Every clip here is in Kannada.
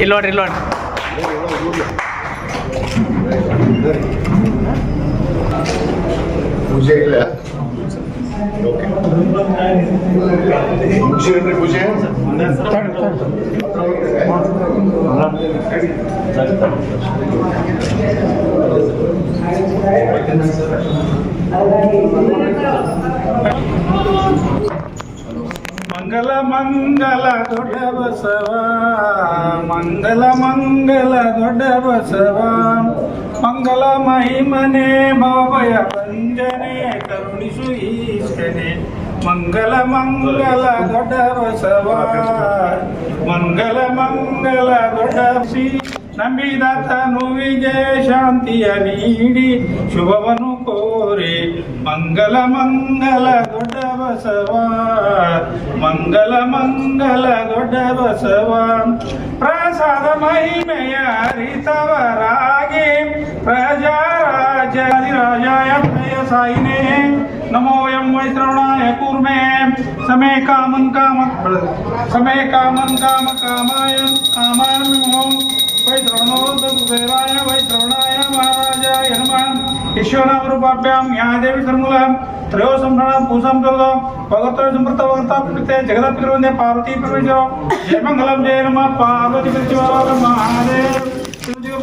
ಇಲ್ಲಿ ನೋಡ್ರಿ ಇಲ್ಲಿ ನೋಡ್ರಿ. ಪೂಜೆ ಇಲ್ಲ. ಅಂದ್ರೆ ಪೂಜೆ ಮಂಗಲ ಮಂಗಲ ದೊಡ್ಡ ಬಸವ ಮಂಗಲ ಮಂಗಲ ದೊಡ್ಡ ಬಸವ. ಮಂಗಲ ಮಹಿಮನೆ ಭವಭಯ ಭಂಜನೆ ಕರುಣಿಸು ಈಶನೆ ಮಂಗಲ ಮಂಗಲ ದೊಡ್ಡ ಬಸವ ಮಂಗಲ ಮಂಗಲ ದೊಡ್ಡ ಶ್ರೀ ನಂಬಿದ ತನುವಿಗೆ ಶಾಂತಿಯ ನೀಡಿ ಶುಭವನ್ನು ಕೋರಿ ಮಂಗಲ ಮಂಗಲ ದೊಡ್ಡ ಬಸವ ಮಂಗಲ ಮಂಗಲ ದೊಡ್ಡ ಬಸವ ಪ್ರಸಾದ ಮಹಿಮೆಯ ಅರಿತವರಾಗಿ समे कामं काम समे कामं काम कामाय कामाय ओम वै द्रोणोद कुबेराय वै द्रोणाय महाराजाय हनुमान ईश्वरां रूपाभ्यां न्यायदेवी सर्मुलां त्रयो सम्भ्रणां पूजां ददो भगवतो समृत भगवता प्रीते जगदपितृवन्दे पार्वती प्रवेशो जय मङ्गलं जय नमः पार्वती प्रतिवार महादेव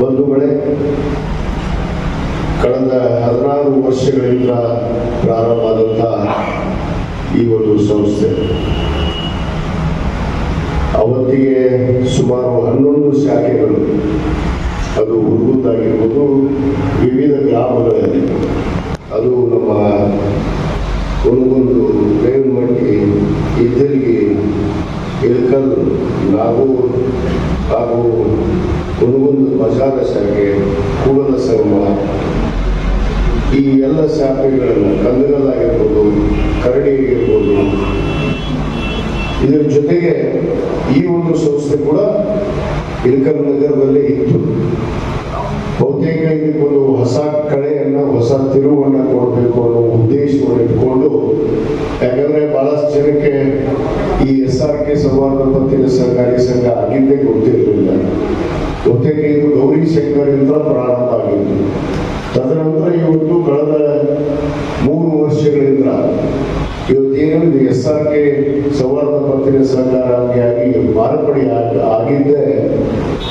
ಬಂಧುಗಳೇ, ಕಳೆದ ಹದಿನಾರು ವರ್ಷಗಳಿಂದ ಪ್ರಾರಂಭವಾದಂತಹ ಈ ಒಂದು ಸಂಸ್ಥೆ. ಅವತ್ತಿಗೆ ಸುಮಾರು ಹನ್ನೊಂದು ಶಾಖೆಗಳು ಅದು ಹುಡುಗುತ್ತಾಗಿರ್ಬೋದು ವಿವಿಧ ಗ್ರಾಮಗಳಲ್ಲಿ ಅದು ನಮ್ಮ ಒಂದೊಂದು ಬೇವನಮಟ್ಟಿ ಇದ್ದಲಿಗೆ ಇಳಕಲ್ ನಾಗೂರ್ ಹಾಗೂ ಕುನಗುಂದ ಮಸಾಲ ಶಾಖೆ ಕೂಡಲ ಸಂಗಮ. ಈ ಎಲ್ಲ ಶಾಖೆಗಳನ್ನು ಕಂದಗಲ್ ಕರಡಿ ಆಗಿರ್ಬೋದು ಇದರ ಜೊತೆಗೆ ಈ ಒಂದು ಸಂಸ್ಥೆ ಕೂಡ ಇಳಕಲ್ ನಗರದಲ್ಲಿ ಇತ್ತು. ಬಹುತೇಕ ಇದಕ್ಕೊಂದು ಹೊಸ ಕಳೆಯನ್ನು ಹೊಸ ತಿರುವನ್ನ ಕೊಡಬೇಕು ಅನ್ನೋ ಉದ್ದೇಶವನ್ನು ಇಟ್ಕೊಂಡು, ಯಾಕಂದ್ರೆ ಬಹಳಷ್ಟು ಜನಕ್ಕೆ ಈ ಎಸ್ ಆರ್ ಕೆ ಸಂವಾದ ಪತ್ತಿನ ಸಹಕಾರಿ ಸಂಘ ಆಗಿದ್ದೇ ಗೊತ್ತಿರಲಿಲ್ಲ. ಬಹುತೇಕ ಇದು ಗೌರಿ ಶಂಕರಿಂದ ಪ್ರಾರಂಭ ಆಗಿತ್ತು. ತದನಂತರ ಇವತ್ತು ಕಳೆದ ಮೂರು ವರ್ಷಗಳಿಂದ ಇವತ್ತು ಇದು ಎಸ್ ಆರ್ ಕೆ ಸೌಹಾರ್ದ ಪತ್ತಿನ ಆಗಿ ಮಾರ್ಪಡಿ ಆಗಿ- ಆಗಿದ್ದೆ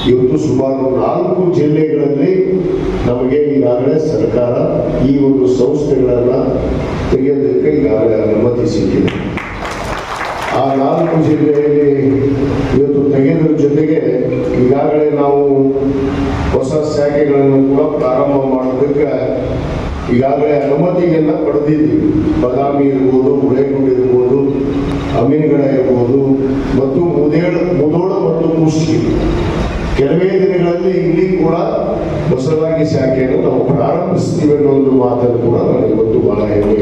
ಇವತ್ತು ಸುಮಾರು ನಾಲ್ಕು ಜಿಲ್ಲೆಗಳಲ್ಲಿ ನಮಗೆ ಈಗಾಗಲೇ ಸರ್ಕಾರ ಈ ಒಂದು ಸಂಸ್ಥೆಗಳನ್ನ ತೆಗೆಯೋದಕ್ಕೆ ಈಗಾಗಲೇ ಅನುಮತಿ ಸಿಕ್ಕಿದೆ. ನಾಲ್ಕು ಜಿಲ್ಲೆಯಲ್ಲಿ ಇವತ್ತು ತೆಗೆದ್ರ ಜೊತೆಗೆ ಈಗಾಗಲೇ ನಾವು ಹೊಸ ಶಾಖೆಗಳನ್ನು ಕೂಡ ಪ್ರಾರಂಭ ಮಾಡೋದಕ್ಕೆ ಈಗಾಗಲೇ ಅನುಮತಿಯನ್ನ ಪಡೆದಿದ್ದೀವಿ. ಬದಾಮಿ ಇರ್ಬೋದು ಗುಳೇಗುಂಡ್ ಇರ್ಬೋದು, ಅಮೀನ್ಗಡ ಇರ್ಬೋದು, ಮತ್ತು ಮುದೇಳ ಮುದೋಳ ಮತ್ತು ಮುಷ್ಟಿ ಕೆಲವೇ ದಿನಗಳಲ್ಲಿ ಇಲ್ಲಿ ಕೂಡ ಹೊಸದಾಗಿ ಶಾಖೆಯನ್ನು ನಾವು ಪ್ರಾರಂಭಿಸ್ತೀವಿ ಅನ್ನೋ ಒಂದು ಮಾತನ್ನು ಕೂಡ ನಾನು ಇವತ್ತು ಬಹಳ ಹೆಮ್ಮೆ